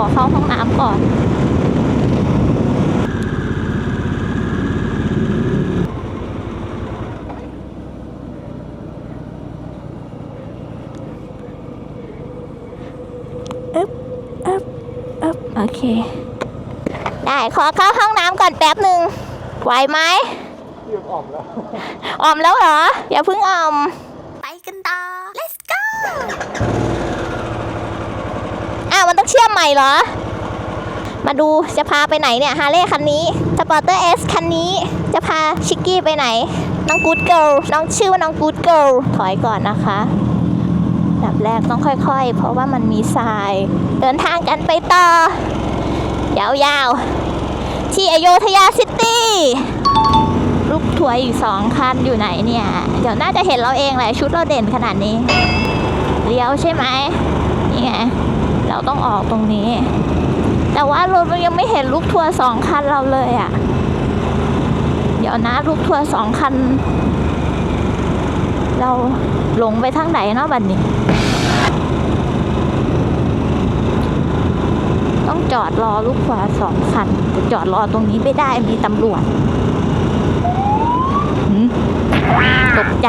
อเข้าห้องน้ำก่อน อึ๊บอึ๊บอึ๊บโอเค ได้ขอเข้าห้องน้ำก่อนแป๊บหนึ่งไหวไหมเรียกออกแล้วออมแล้วเหรอ อย่าเพิ่งออม ไปกันต่อ let's go อ้าวมันต้อง เชื่อมใหม่เหรอ มาดูจะพาไปไหนเนี่ยฮาร์เลย์คันนี้สปอร์เตอร์เอสคันนี้จะพาชิกกี้ไปไหน น้องกูดเกิลน้องชื่อว่าน้องกูดเกิลถอยก่อนนะคะดับแรกต้องค่อยๆ เพราะว่ามันมีทราย เดินทางกันไปต่อ ยาวๆ ที่อโยธยาซิตี้ลูกทัวร์อีกสองคันอยู่ไหนเนี่ย เดี๋ยวน่าจะเห็นเราเองแหละชุดเราเด่นขนาดนี้เลี้ยวใช่ไหมนี่ไง เราต้องออกตรงนี้ แต่ว่ารถมันยังไม่เห็นลูกทัวร์สองคันเราเลยอะ่ะ เดี๋ยวนะลูกทัวร์สองคัน เราหลงไปทางไหนเนาะบัดนนี้ ต้องจอดรอลูกทัวร์สองคันแต่จอดรอตรงนี้ไม่ได้มีตำรวจตกใจ